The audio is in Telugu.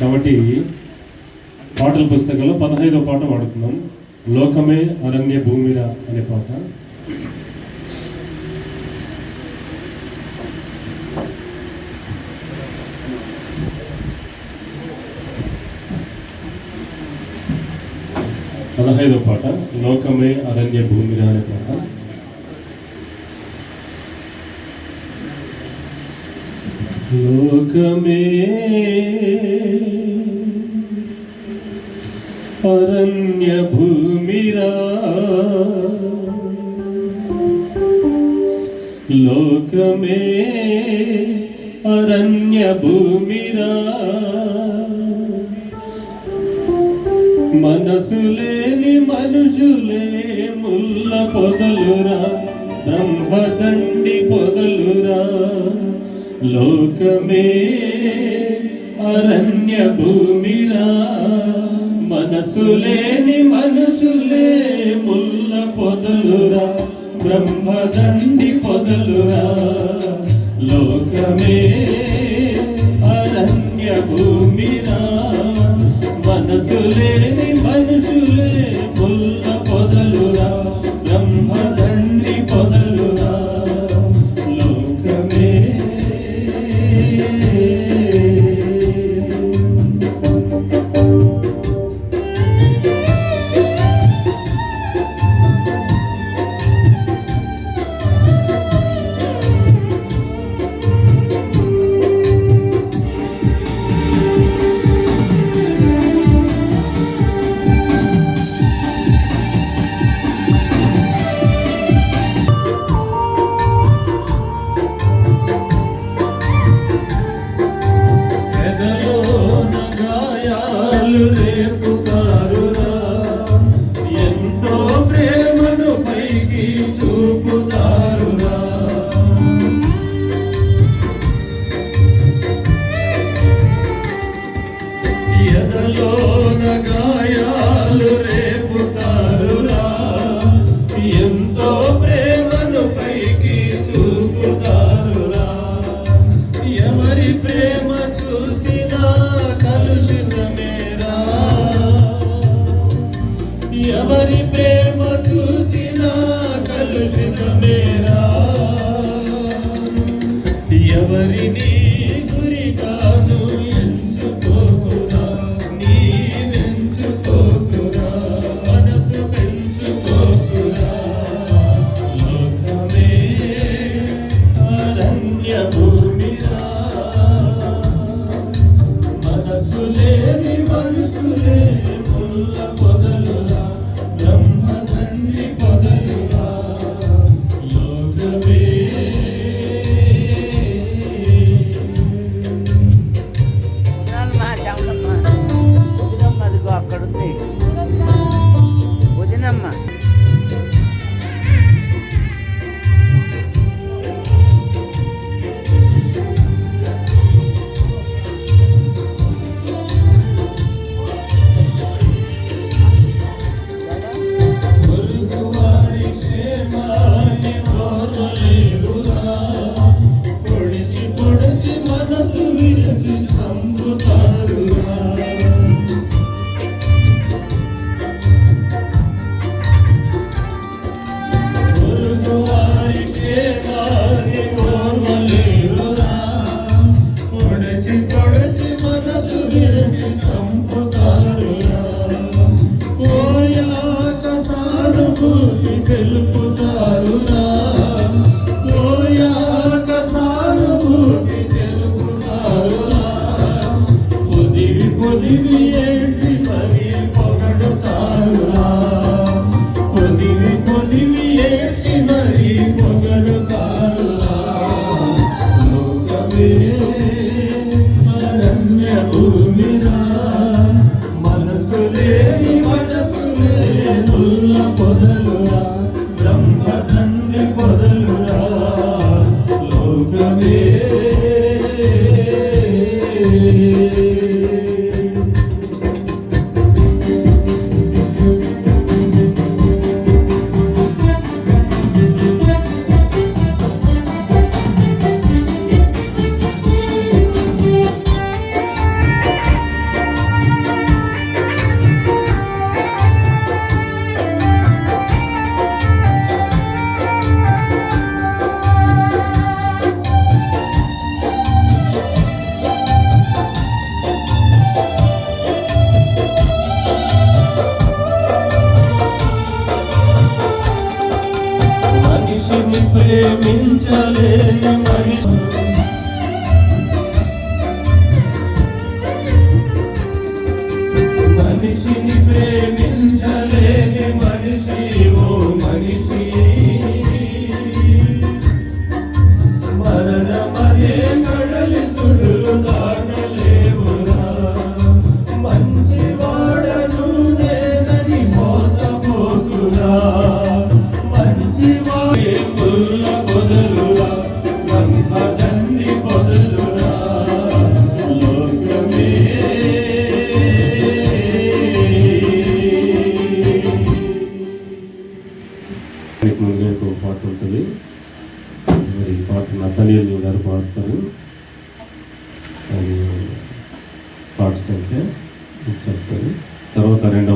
కాబట్టి పాటల పుస్తకంలో పదహైదో పాట వాడుతున్నాం. లోకమే అరణ్య భూమిర అనే పాట. పదహైదో పాట లోకమే అరణ్య భూమిర అనే పాట. లోకమే అరణ్య భూమిరా లోకమే అరణ్య భూమిరా మనసు లేని మనుషులే ముల్ల పొదలురా బ్రహ్మదండి పొదలురా. లోకమే అరణ్య భూమిరా మనసులేని మనసులే ముల్ల పొదలురా. బ్రహ్మదండి పొదలురా. లోకమే ఎవరి ప్రేమ చూసినా కలుషితమేరా ఎవరిని మనిషి మనిషిని మీకు ఒక పాట ఉంటుంది. మరి ఈ పాట నతనీయులు గారు పాడతారు. అది పాట సంఖ్య చెప్తారు తర్వాత రెండవ